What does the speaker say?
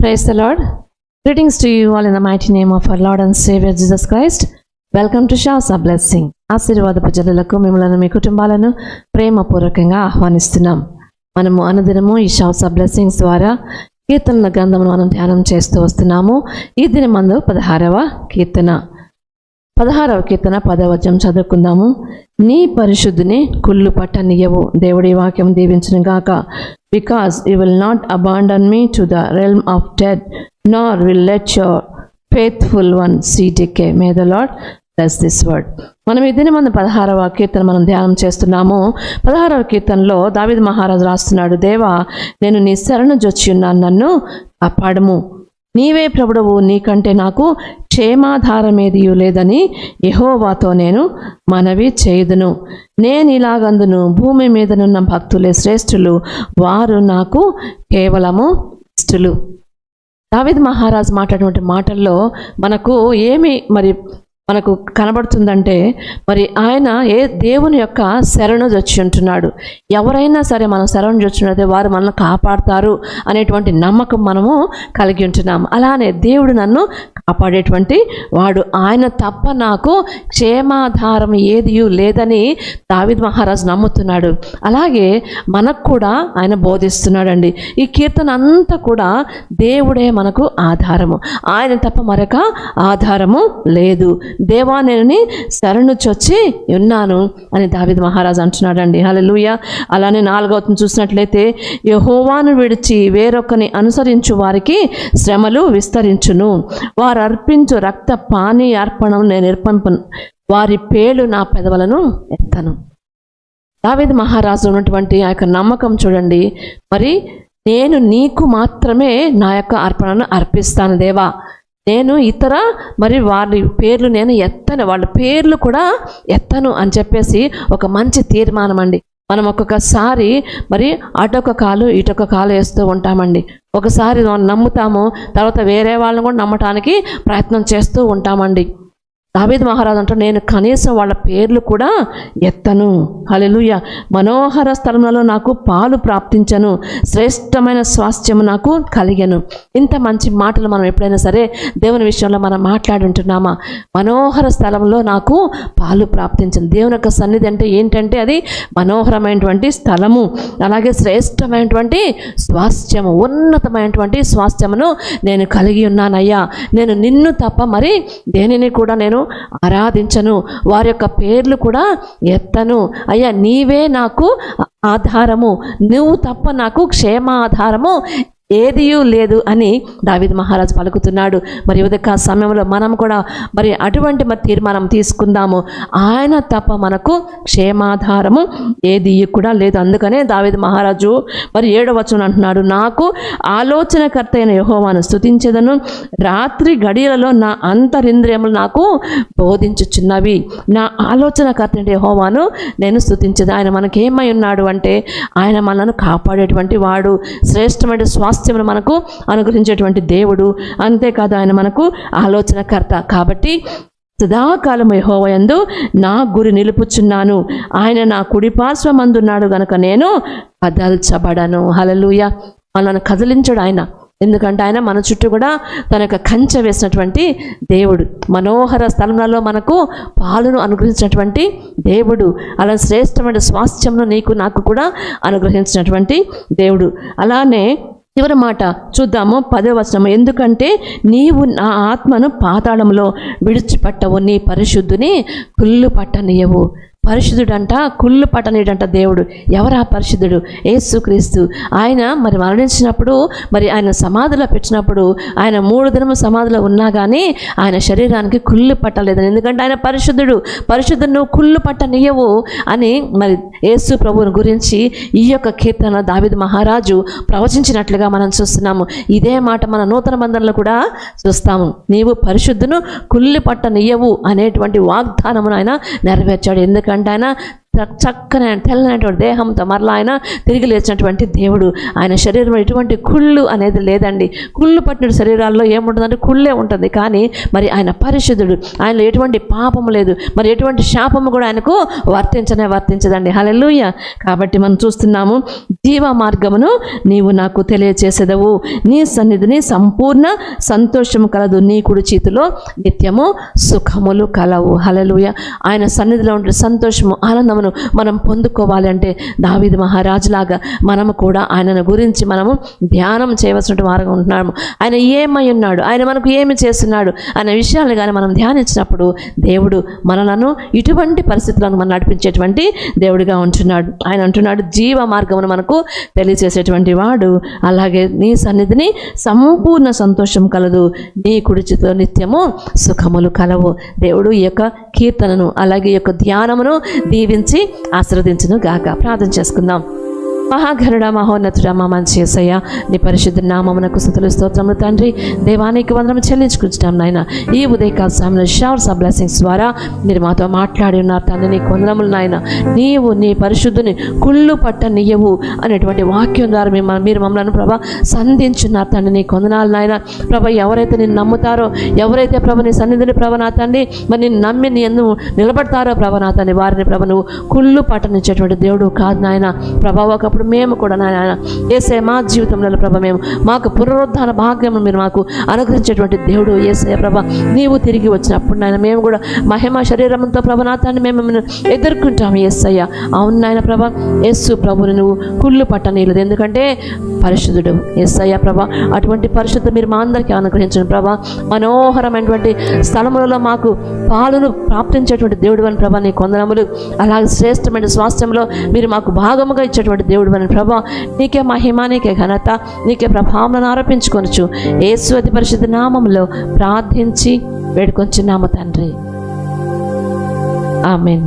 Praise the Lord. Greetings to you all in the mighty name of our Lord and Savior Jesus Christ. Welcome to షాస్ ఆ blessing ఆశీర్వాదపు జనులకు మిమ్మల్ని మీ కుటుంబాలను ప్రేమపూర్వకంగా ఆహ్వానిస్తున్నాం మనము అనుదినము ఈ షాస్ ఆ బ్లెస్సింగ్స్ ద్వారా కీర్తనల గ్రంథమును మనం ధ్యానం చేస్తూ వస్తున్నాము ఈ దినమందు పదహారవ కీర్తన పదహారవ కీర్తన పదవచనం చదువుకుందాము. నీ పరిశుద్ధిని కుళ్ళు పట్టనియవు దేవుడి వాక్యం దీవించిన గాక. Because you will not abandon me to the realm of dead nor will let your faithful one see decay may the Lord bless this word మనం ఈ దిన పదహారవ కీర్తన మనం ధ్యానం చేస్తున్నాము. పదహారవ కీర్తనలో దావిద్ మహారాజు రాస్తున్నాడు దేవా నేను నీ శరణు జొచ్చి ఉన్నాను. నన్ను కాపాడము. నీవే ప్రభుడవు నీకంటే నాకు క్షేమాధారమేదియు లేదని యహోవాతో నేను మనవి చేయుదును. నేను ఇలాగందును భూమి మీదనున్న భక్తులే శ్రేష్ఠులు వారు నాకు కేవలము ఇష్టలు. దావిద్ మహారాజ్ మాట్లాడినటువంటి మాటల్లో మనకు ఏమి మరి మనకు కనబడుతుందంటే మరి ఆయన ఏ దేవుని యొక్క శరణు వచ్చి ఉంటున్నాడు? ఎవరైనా సరే మనం శరణు వచ్చినట్లయితే వారు మనల్ని కాపాడతారు అనేటువంటి నమ్మకం మనము కలిగి ఉంటున్నాం. అలానే దేవుడు నన్ను కాపాడేటువంటి వాడు. ఆయన తప్ప నాకు క్షేమాధారం ఏది లేదని దావిద్ మహారాజు నమ్ముతున్నాడు. అలాగే మనకు కూడా ఆయన బోధిస్తున్నాడండి. ఈ కీర్తన అంతా కూడా దేవుడే మనకు ఆధారము. ఆయన తప్ప మరొక ఆధారము లేదు. దేవా నేను శరణు చొచ్చి ఉన్నాను అని దావిద్ మహారాజు అంటున్నాడండి. హల్లెలూయ. అలానే నాలుగవతను చూసినట్లయితే యహోవాను విడిచి వేరొకని అనుసరించు వారికి శ్రమలు విస్తరించును. వారు అర్పించు రక్త పానీ అర్పణం నేను నిర్పంపను. వారి పేలు నా పెదవులను ఎత్తను. దావేది మహారాజు ఉన్నటువంటి ఆ యొక్క నమ్మకం చూడండి. మరి నేను నీకు మాత్రమే నా యొక్క అర్పణను అర్పిస్తాను దేవా. నేను ఇతర మరి వారి పేర్లు నేను ఎత్తను వాళ్ళ పేర్లు కూడా ఎత్తను అని చెప్పేసి ఒక మంచి తీర్మానం అండి మనం ఒక్కొక్కసారి మరి అటొక కాలు ఇటొక కాలు వేస్తూ ఉంటామండి. ఒకసారి మనం నమ్ముతాము తర్వాత వేరే వాళ్ళని కూడా నమ్మటానికి ప్రయత్నం చేస్తూ ఉంటామండి. దావేద్ మహారాజు అంటారు నేను కనీసం వాళ్ళ పేర్లు కూడా ఎత్తను. హలెలుయ మనోహర స్థలములలో నాకు పాలు ప్రాప్తించను శ్రేష్టమైన స్వాస్థ్యము నాకు కలిగను. ఇంత మంచి మాటలు మనం ఎప్పుడైనా సరే దేవుని విషయంలో మనం మాట్లాడుంటున్నామా మనోహర స్థలంలో నాకు పాలు ప్రాప్తించను. దేవుని యొక్క సన్నిధి అంటే ఏంటంటే అది మనోహరమైనటువంటి స్థలము అలాగే శ్రేష్టమైనటువంటి స్వాస్థ్యము ఉన్నతమైనటువంటి స్వాస్థ్యమును నేను కలిగి ఉన్నానయ్యా. నేను నిన్ను తప్ప మరి దేనిని కూడా నేను ఆరాధించను. వారి యొక్క పేర్లు కూడా ఎత్తను. అయ్యా నీవే నాకు ఆధారము. నువ్వు తప్ప నాకు క్షేమాధారము ఏదియూ లేదు అని దావిద్ మహారాజు పలుకుతున్నాడు. మరి ఉదక సమయంలో మనం కూడా మరి అటువంటి మరి తీర్మానం తీసుకుందాము. ఆయన తప్ప మనకు క్షేమాధారము ఏది కూడా లేదు. అందుకనే దావిద్ మహారాజు మరి ఏడవ అంటున్నాడు నాకు ఆలోచనకర్త అయిన యహోవాను స్థుతించదను రాత్రి గడియలలో నా అంతరింద్రియములు నాకు బోధించుచున్నవి. నా ఆలోచనకర్త అయిన యహోవాను నేను స్థుతించదు ఆయన మనకేమై ఉన్నాడు అంటే ఆయన మనను కాపాడేటువంటి వాడు శ్రేష్టమైన స్వాస్థ్యమును మనకు అనుగ్రహించేటువంటి దేవుడు. అంతేకాదు ఆయన మనకు ఆలోచనకర్త. కాబట్టి సదాకాలము యహోవయందు నా గురి నిలుపుచున్నాను. ఆయన నా కుడిపార్శ్వమందున్నాడు గనక నేను కదల్చబడను. హలలుయ మనల్ని కదిలించడు ఆయన. ఎందుకంటే ఆయన మన చుట్టూ కూడా తన యొక్క కంచె వేసినటువంటి దేవుడు. మనోహర స్థలంలో మనకు పాలును అనుగ్రహించినటువంటి దేవుడు. అలా శ్రేష్టమైన స్వాస్థ్యమును నీకు నాకు కూడా అనుగ్రహించినటువంటి దేవుడు. అలానే చివరి మాట చూద్దాము పదో వచనము. ఎందుకంటే నీవు నా ఆత్మను పాతాళంలో విడిచిపట్టవు నీ పరిశుద్ధుని కుళ్ళు పట్టనీయవు పరిశుద్ధుడంట కుళ్ళు పట్టనీడంట దేవుడు. ఎవరా పరిశుద్ధుడు? యేసుక్రీస్తు ఆయన మరి మరణించినప్పుడు మరి ఆయన సమాధిలో పెట్టినప్పుడు ఆయన మూడు దినము సమాధిలో ఉన్నా కానీ ఆయన శరీరానికి కుళ్ళు పట్టలేదని. ఎందుకంటే ఆయన పరిశుద్ధుడు. పరిశుద్ధుడు నువ్వు కుళ్ళు పట్టనీయవు అని మరి యేసు ప్రభువుని గురించి ఈ యొక్క కీర్తన దావిద మహారాజు ప్రవచించినట్లుగా మనం చూస్తున్నాము. ఇదే మాట మన నూతన బంధంలో కూడా చూస్తాము. నీవు పరిశుద్ధును కుళ్ళి పట్టనీయవు అనేటువంటి వాగ్దానమును ఆయన నెరవేర్చాడు. ఎందుకంటే ఆయన చ- చక్కని తెల్లనటువంటి దేహంతో మరలా ఆయన తిరిగి లేచినటువంటి దేవుడు. ఆయన శరీరంలో ఎటువంటి కుళ్ళు అనేది లేదండి. కుళ్ళు పట్టిన శరీరాల్లో ఏముంటుందంటే కుళ్ళే ఉంటుంది. కానీ మరి ఆయన పరిశుద్ధుడు. ఆయనలో ఎటువంటి పాపము లేదు. మరి ఎటువంటి శాపము కూడా ఆయనకు వర్తించనే వర్తించదండి. హల్లెలూయా. కాబట్టి మనం చూస్తున్నాము జీవ మార్గమును నీవు నాకు తెలియచేసేదవు. నీ సన్నిధిని సంపూర్ణ సంతోషము కలదు. నీ కుడి చేతిలో నిత్యము సుఖములు కలవు. హలలుయ ఆయన సన్నిధిలో ఉండే సంతోషము ఆనందమును మనం పొందుకోవాలంటే దావిది మహారాజులాగా మనము కూడా ఆయనను గురించి మనము ధ్యానం చేయవలసినటువంటి వారుగా ఉంటున్నాము. ఆయన ఏమై ఉన్నాడు? ఆయన మనకు ఏమి చేస్తున్నాడు? అనే విషయాలు కానీ మనం ధ్యానించినప్పుడు దేవుడు మనలను ఇటువంటి పరిస్థితులను మనం నడిపించేటువంటి దేవుడిగా ఉంటున్నాడు. ఆయన అంటున్నాడు జీవ మార్గమును మనకు తెలియచేసేటువంటి వాడు అలాగే నీ సన్నిధిని సంపూర్ణ సంతోషం కలదు. నీ కుడిచితో నిత్యము సుఖములు కలవు. దేవుడు ఈ యొక్క కీర్తనను అలాగే ఈ యొక్క ధ్యానమును దీవించి ఆశీర్వదించును గాక ప్రార్థన చేసుకుందాం. మహాఘనుడ మహోన్నతుడ మా మంచి యేసయ్య నీ పరిశుద్ధ నామమునకు స్థుతులు స్తోత్రములు తండ్రి. దేవానికి వందనం చెల్లించుకుంటున్నాం నాయన. ఈ ఉదయకాల సమయంలో షవర్స్ ఆఫ్ బ్లెస్సింగ్స్ ద్వారా మీరు మాతో మాట్లాడి ఉన్నారు తండ్రి. నీకు వందనములు నాయన. నీవు నీ పరిశుద్ధుని కుళ్ళు పట్ట నీయవు అనేటువంటి వాక్యం ద్వారా మేము మీరు మమ్మల్ని ప్రభా సంధించున్నారు తండ్రి. నీ కొందనాలు నాయన. ప్రభ ఎవరైతే నేను నమ్ముతారో ఎవరైతే ప్రభ నీ సన్నిధిని ప్రభ నా తండ్రి మరి నేను నమ్మి నీ ఎందు నిలబడతారో ప్రభ నా తండ్రి వారిని ప్రభ నువ్వు కుళ్ళు పట్టనిచ్చేటువంటి దేవుడు కాదు నాయన. ప్రభా ఒకప్పుడు మేము కూడా నాయన ఏసే మా జీవితంలో ప్రభ మేము మాకు పునరుద్ధాన భాగ్యం మీరు మాకు అనుగ్రహించేటువంటి దేవుడు ఏసే ప్రభ. నీవు తిరిగి వచ్చినప్పుడు నాయన మేము కూడా మహిమ శరీరంతో ప్రభ మేము ఎదుర్కొంటాము ఏసయ్య. అవును నాయన ప్రభ యేసు ప్రభుని నువ్వు కుళ్ళు పట్టనీయలేదు. ఎందుకంటే పరిశుద్ధుడు ఏసయ్య ప్రభ. అటువంటి పరిశుద్ధ మీరు మా అందరికీ అనుగ్రహించండి ప్రభ. మనోహరమైనటువంటి స్థలములలో మాకు పాలను ప్రాప్తించేటువంటి దేవుడు అని ప్రభా నీ కొందనములు అలాగే శ్రేష్టమైన స్వాస్థ్యంలో మీరు మాకు భాగముగా ఇచ్చేటువంటి దేవుడు మన ప్రభా నీకే మహిమ నీకే ఘనత నీకే ప్రభావం ఆరోపించుకొనచ్చు యేసు అతి పరిశుద్ధ నామంలో ప్రార్థించి వేడుకొంచున్నాము తండ్రి. ఆమెన్.